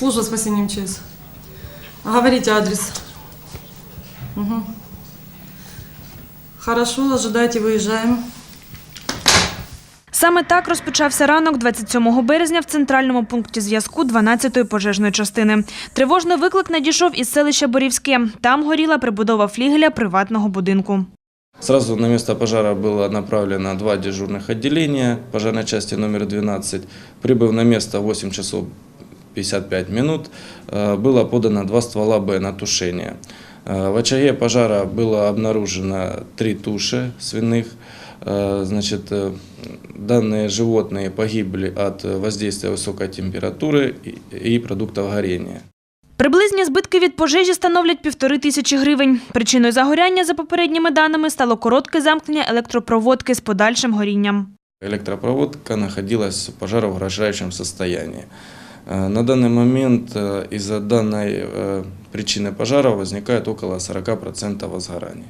Служба спасения МЧС. Говорите адрес. Угу. Хорошо, ожидайте, выезжаем. Саме так розпочався ранок 27 березня в центральному пункті зв'язку 12-ї пожежної частини. Тривожний виклик надійшов із селища Борівське. Там горіла прибудова флігеля приватного будинку. Сразу на место пожара было направлено два дежурных отделения пожарной части номер 12. Прибыв на место в 8 часов 55 минут, э, было подано два ствола Б на тушение. Э, В очаге пожара было обнаружено три туши свиных. Э, Значит, э, данные животные погибли от э, воздействия высокой температуры и- и продуктов горения. Приблизні збитки від пожежі становлять півтори тисячі гривень. Причиною загоряння, за попередніми даними, стало коротке замкнення електропроводки з подальшим горінням. Электропроводка находилась в пожароугрожающем состоянии. Э, На данный момент э, из-за данной э, причины пожара возникает около 40% возгораний.